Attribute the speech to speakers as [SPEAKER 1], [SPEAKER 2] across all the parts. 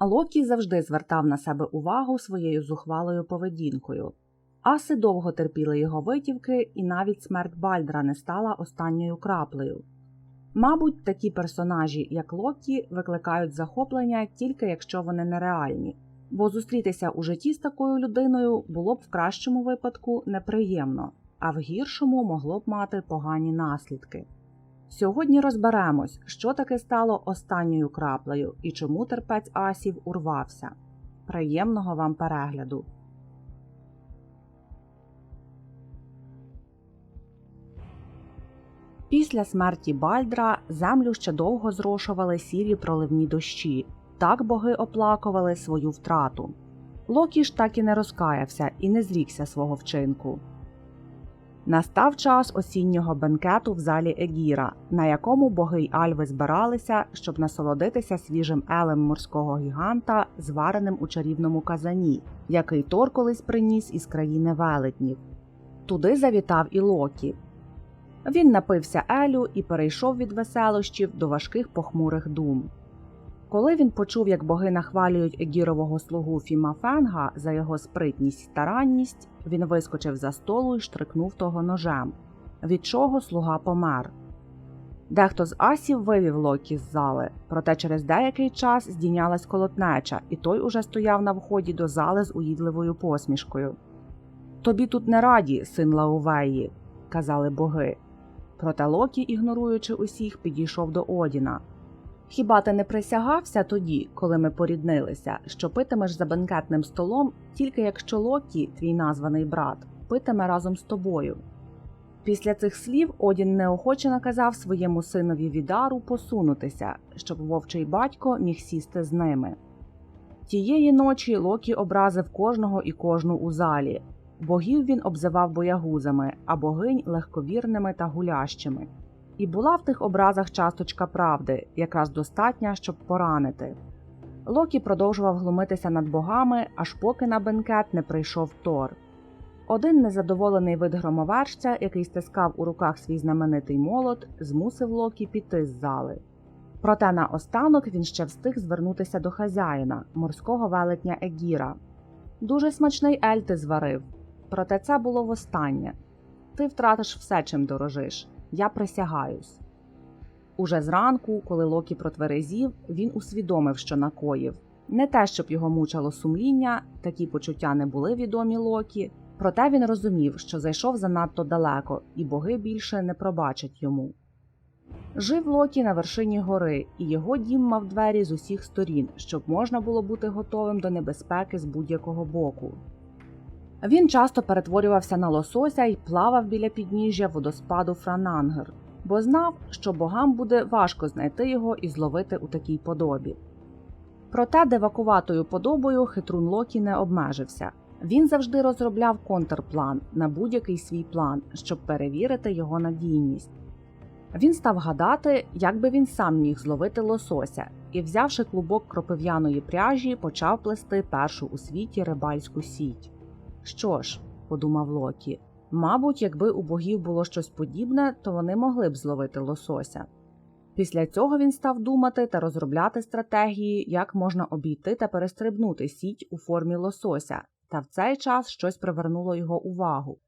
[SPEAKER 1] Локі завжди звертав на себе увагу своєю зухвалою поведінкою. Аси довго терпіли його витівки, і навіть смерть Бальдра не стала останньою краплею. Мабуть, такі персонажі, як Локі, викликають захоплення тільки якщо вони нереальні, бо зустрітися у житті з такою людиною було б в кращому випадку неприємно, а в гіршому могло б мати погані наслідки. Сьогодні розберемось, що таке стало останньою краплею і чому терпець асів урвався. Приємного вам перегляду! Після смерті Бальдра землю ще довго зрошували сірі проливні дощі. Так боги оплакували свою втрату. Локі ж так і не розкаявся і не зрікся свого вчинку. Настав час осіннього бенкету в залі Егіра, на якому боги й альви збиралися, щоб насолодитися свіжим елем морського гіганта, звареним у чарівному казані, який Тор колись приніс із країни велетнів. Туди завітав і Локі. Він напився Елю і перейшов від веселощів до важких похмурих дум. Коли він почув, як боги нахвалюють Егірового слугу Фіма Фенга за його спритність й старанність, він вискочив за столу і штрикнув того ножем, від чого слуга помер. Дехто з асів вивів Локі з зали, проте через деякий час здійнялась колотнеча, і той уже стояв на вході до зали з уїдливою посмішкою. Тобі тут не раді, син Лаувеї, казали боги. Проте Локі, ігноруючи усіх, підійшов до Одіна. Хіба ти не присягався тоді, коли ми поріднилися, що питимеш за бенкетним столом, тільки якщо Локі, твій названий брат, питиме разом з тобою? Після цих слів Одін неохоче наказав своєму синові Відару посунутися, щоб вовчий батько міг сісти з ними. Тієї ночі Локі образив кожного і кожну у залі. Богів він обзивав боягузами, а богинь легковірними та гулящими. І була в тих образах часточка правди, якраз достатня, щоб поранити. Локі продовжував глумитися над богами, аж поки на бенкет не прийшов Тор. Один незадоволений вид громоверця, який стискав у руках свій знаменитий молот, змусив Локі піти з зали. Проте наостанок він ще встиг звернутися до хазяїна, морського велетня Егіра. Дуже смачний ель ти зварив, проте це було востаннє. Ти втратиш все, чим дорожиш. Я присягаюсь. Уже зранку, коли Локі протверезів, він усвідомив, що накоїв. Не те, щоб його мучило сумління, такі почуття не були відомі Локі, проте він розумів, що зайшов занадто далеко, і боги більше не пробачать йому. Жив Локі на вершині гори, і його дім мав двері з усіх сторін, щоб можна було бути готовим до небезпеки з будь-якого боку. Він часто перетворювався на лосося і плавав біля підніжжя водоспаду Франангер, бо знав, що богам буде важко знайти його і зловити у такій подобі. Проте девакуватою подобою хитрун Локі не обмежився. Він завжди розробляв контрплан на будь-який свій план, щоб перевірити його надійність. Він став гадати, як би він сам міг зловити лосося, і, взявши клубок кропив'яної пряжі, почав плести першу у світі рибальську сіть. Що ж, подумав Локі, мабуть, якби у богів було щось подібне, то вони могли б зловити лосося. Після цього він став думати та розробляти стратегії, як можна обійти та перестрибнути сіть у формі лосося, та в цей час щось привернуло його увагу.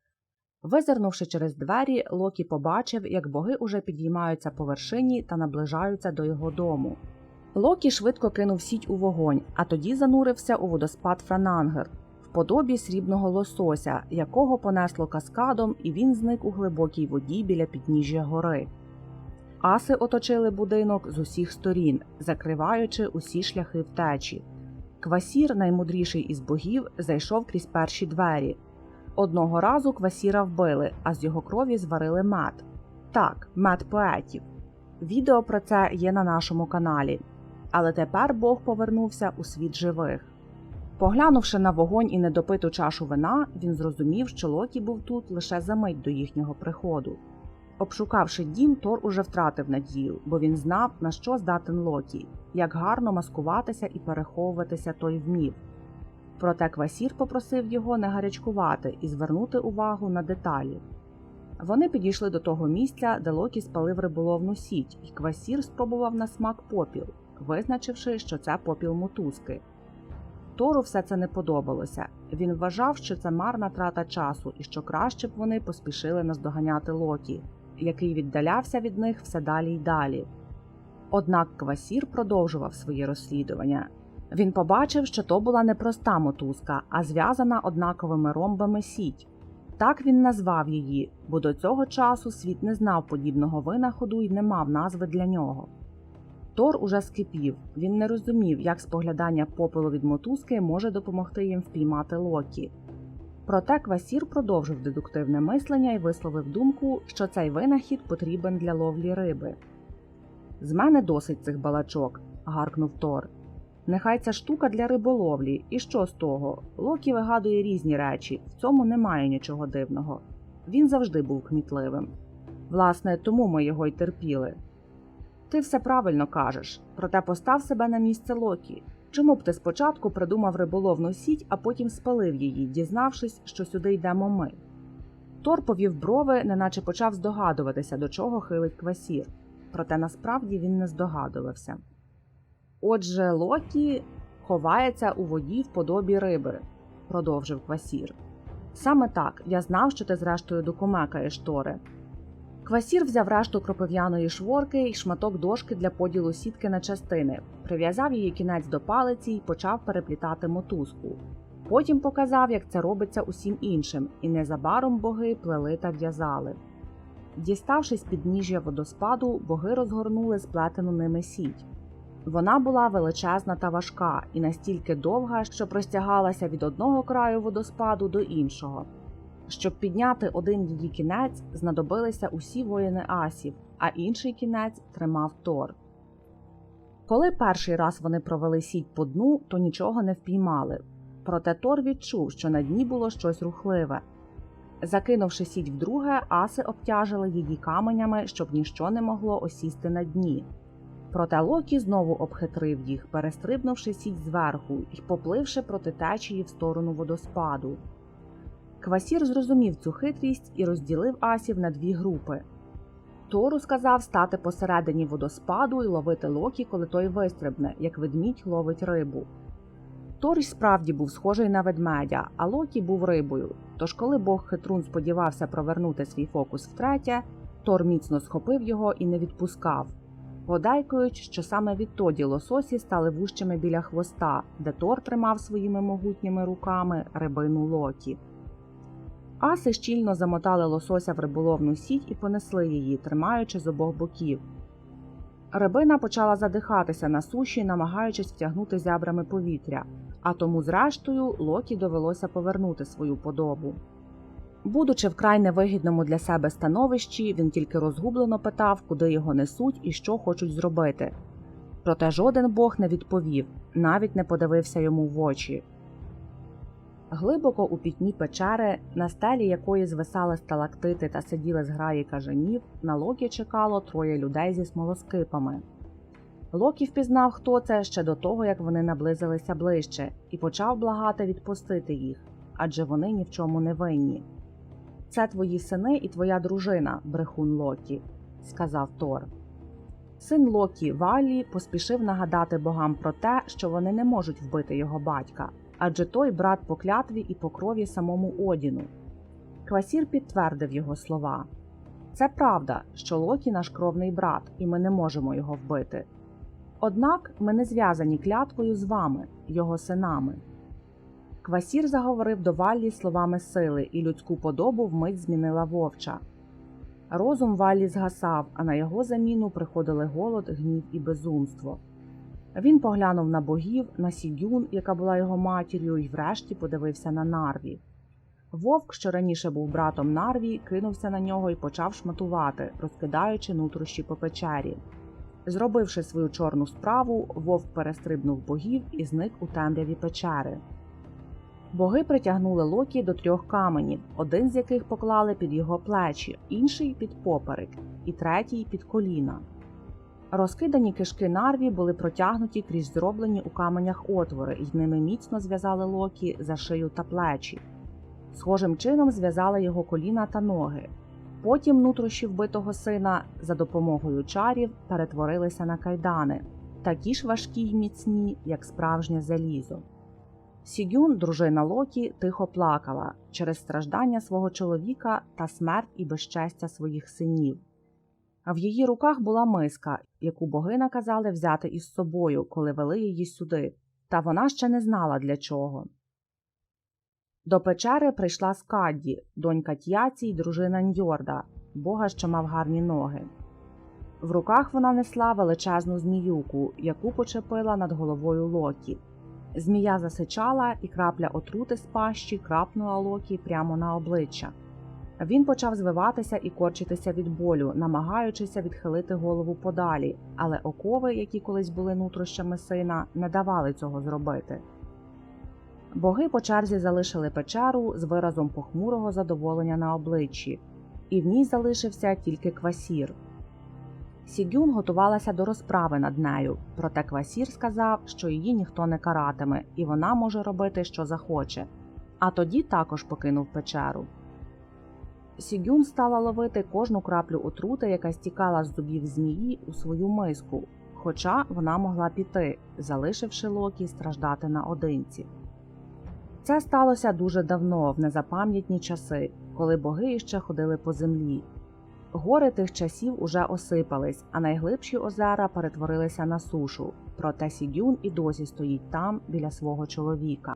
[SPEAKER 1] Визирнувши через двері, Локі побачив, як боги уже підіймаються по вершині та наближаються до його дому. Локі швидко кинув сіть у вогонь, а тоді занурився у водоспад Франангер, подобі срібного лосося, якого понесло каскадом, і він зник у глибокій воді біля підніжжя гори. Аси оточили будинок з усіх сторін, закриваючи усі шляхи втечі. Квасір, наймудріший із богів, зайшов крізь перші двері. Одного разу квасіра вбили, а з його крові зварили мед. Так, мед поетів. Відео про це є на нашому каналі. Але тепер Бог повернувся у світ живих. Поглянувши на вогонь і недопиту чашу вина, він зрозумів, що Локі був тут лише за мить до їхнього приходу. Обшукавши дім, Тор уже втратив надію, бо він знав, на що здатен Локі, як гарно маскуватися і переховуватися той вмів. Проте Квасір попросив його не гарячкувати і звернути увагу на деталі. Вони підійшли до того місця, де Локі спалив риболовну сіть, і Квасір спробував на смак попіл. визначивши, що це попіл мотузки. Тору все це не подобалося. Він вважав, що це марна трата часу і що краще б вони поспішили наздоганяти Локі, який віддалявся від них все далі й далі. Однак Квасір продовжував свої розслідування. Він побачив, що то була не проста мотузка, а зв'язана однаковими ромбами сіть. Так він назвав її, бо до цього часу світ не знав подібного винаходу і не мав назви для нього. Тор уже скипів, він не розумів, як споглядання попелу від мотузки може допомогти їм впіймати Локі. Проте Квасір продовжив дедуктивне мислення і висловив думку, що цей винахід потрібен для ловлі риби. З мене досить цих балачок, гаркнув Тор. Нехай ця штука для риболовлі, і що з того? Локі вигадує різні речі, в цьому немає нічого дивного. Він завжди був кмітливим. Власне, тому ми його й терпіли. Ти все правильно кажеш, проте постав себе на місце Локі. Чому б ти спочатку придумав риболовну сіть, а потім спалив її, дізнавшись, що сюди йдемо ми? Тор повів брови, неначе почав здогадуватися, до чого хилить квасір, проте насправді він не здогадувався. Отже, Локі ховається у воді в подобі риби, продовжив квасір. Саме так, я знав, що ти зрештою докумекаєш Торе. Квасір взяв решту кропив'яної шворки і шматок дошки для поділу сітки на частини, прив'язав її кінець до палиці і почав переплітати мотузку. Потім показав, як це робиться усім іншим, і незабаром боги плели та в'язали. Діставшись під ніжжя водоспаду, боги розгорнули сплетену ними сіть. Вона була величезна та важка і настільки довга, що простягалася від одного краю водоспаду до іншого. Щоб підняти один її кінець, знадобилися усі воїни асів, а інший кінець тримав Тор. Коли перший раз вони провели сіть по дну, то нічого не впіймали. Проте Тор відчув, що на дні було щось рухливе. Закинувши сіть вдруге, аси обтяжили її каменями, щоб ніщо не могло осісти на дні. Проте Локі знову обхитрив їх, перестрибнувши сіть зверху і попливши проти течії в сторону водоспаду. Квасір зрозумів цю хитрість і розділив асів на дві групи. Тору сказав стати посередині водоспаду і ловити Локі, коли той вистрибне, як ведмідь ловить рибу. Тор справді був схожий на ведмедя, а Локі був рибою. Тож, коли бог хитрун сподівався провернути свій фокус втретє, Тор міцно схопив його і не відпускав. Подейкують, що саме відтоді лососі стали вущими біля хвоста, де Тор тримав своїми могутніми руками рибину Локі. Аси щільно замотали лосося в риболовну сіть і понесли її, тримаючи з обох боків. Рибина почала задихатися на суші, намагаючись втягнути зябрами повітря, а тому, зрештою, Локі довелося повернути свою подобу. Будучи вкрай невигідному для себе становищі, він тільки розгублено питав, куди його несуть і що хочуть зробити. Проте жоден бог не відповів, навіть не подивився йому в очі. Глибоко у пітні печери, на стелі якої звисали сталактити та сиділи зграї кажанів, на Локі чекало троє людей зі смолоскипами. Локі впізнав, хто це ще до того, як вони наблизилися ближче, і почав благати відпустити їх, адже вони ні в чому не винні. Це твої сини і твоя дружина, брехун Локі, сказав Тор. Син Локі Валі поспішив нагадати богам про те, що вони не можуть вбити його батька, адже той брат по клятві і по крові самому Одіну. Квасір підтвердив його слова. Це правда, що Локі наш кровний брат, і ми не можемо його вбити. Однак ми не зв'язані клятвою з вами, його синами. Квасір заговорив до Валлі словами сили, і людську подобу вмить змінила вовча. Розум Валлі згасав, а на його заміну приходили голод, гнів і безумство. Він поглянув на богів, на Сідюн, яка була його матір'ю, і врешті подивився на Нарві. Вовк, що раніше був братом Нарві, кинувся на нього і почав шматувати, розкидаючи нутрощі по печері. Зробивши свою чорну справу, вовк перестрибнув богів і зник у темряві печери. Боги притягнули Локі до трьох каменів, один з яких поклали під його плечі, інший під поперек, і третій під коліна. Розкидані кишки нарві були протягнуті крізь зроблені у каменях отвори, і ними міцно зв'язали Локі за шию та плечі. Схожим чином зв'язали його коліна та ноги. Потім нутрощі вбитого сина за допомогою чарів перетворилися на кайдани. такі ж важкі й міцні, як справжнє залізо. Сігюн, дружина Локі, тихо плакала через страждання свого чоловіка та смерть і безчестя своїх синів. А в її руках була миска, яку боги наказали взяти із собою, коли вели її сюди, та вона ще не знала для чого. До печери прийшла Скадді, донька Т'яці й дружина Ньорда, бога, що мав гарні ноги. В руках вона несла величезну зміюку, яку почепила над головою Локі. Змія засичала, і крапля отрути з пащі крапнула Локі прямо на обличчя. Він почав звиватися і корчитися від болю, намагаючися відхилити голову подалі, але окови, які колись були нутрощами сина, не давали цього зробити. Боги по черзі залишили печеру з виразом похмурого задоволення на обличчі, і в ній залишився тільки квасір. Сігюн готувалася до розправи над нею, проте квасір сказав, що її ніхто не каратиме, і вона може робити, що захоче. А тоді також покинув печеру. Сігюн стала ловити кожну краплю отрути, яка стікала з зубів змії у свою миску, хоча вона могла піти, залишивши Локі страждати наодинці. Це сталося дуже давно, в незапам'ятні часи, коли боги іще ходили по землі. Гори тих часів уже осипались, а найглибші озера перетворилися на сушу. Проте Сігюн і досі стоїть там біля свого чоловіка.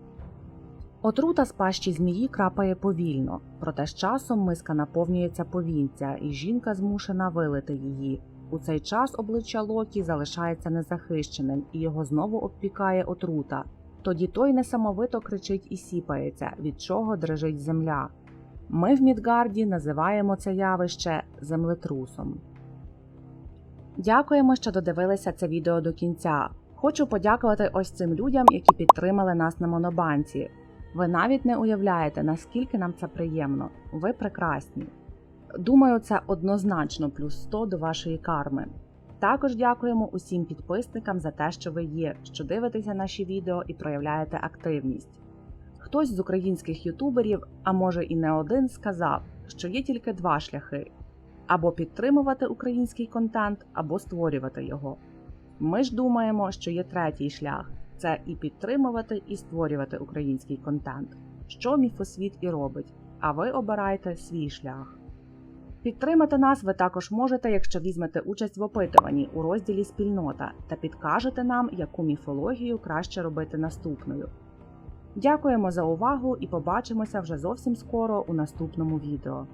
[SPEAKER 1] Отрута з пащі змії крапає повільно, проте з часом миска наповнюється повінця, і жінка змушена вилити її. У цей час обличчя Локі залишається незахищеним, і його знову обпікає отрута. Тоді той несамовито кричить і сіпається, від чого дрижить земля. Ми в Мідгарді називаємо це явище землетрусом. Дякуємо, що додивилися це відео до кінця. Хочу подякувати ось цим людям, які підтримали нас на Монобанці. Ви навіть не уявляєте, наскільки нам це приємно. Ви прекрасні. Думаю, це однозначно плюс 100 до вашої карми. Також дякуємо усім підписникам за те, що ви є, що дивитеся наші відео і проявляєте активність. Хтось з українських ютуберів, а може і не один, сказав, що є тільки два шляхи: або підтримувати український контент, або створювати його. Ми ж думаємо, що є третій шлях це і підтримувати, і створювати український контент, що міфосвіт і робить. А ви обирайте свій шлях. Підтримати нас ви також можете, якщо візьмете участь в опитуванні у розділі Спільнота та підкажете нам, яку міфологію краще робити наступною. Дякуємо за увагу і побачимося вже зовсім скоро у наступному відео.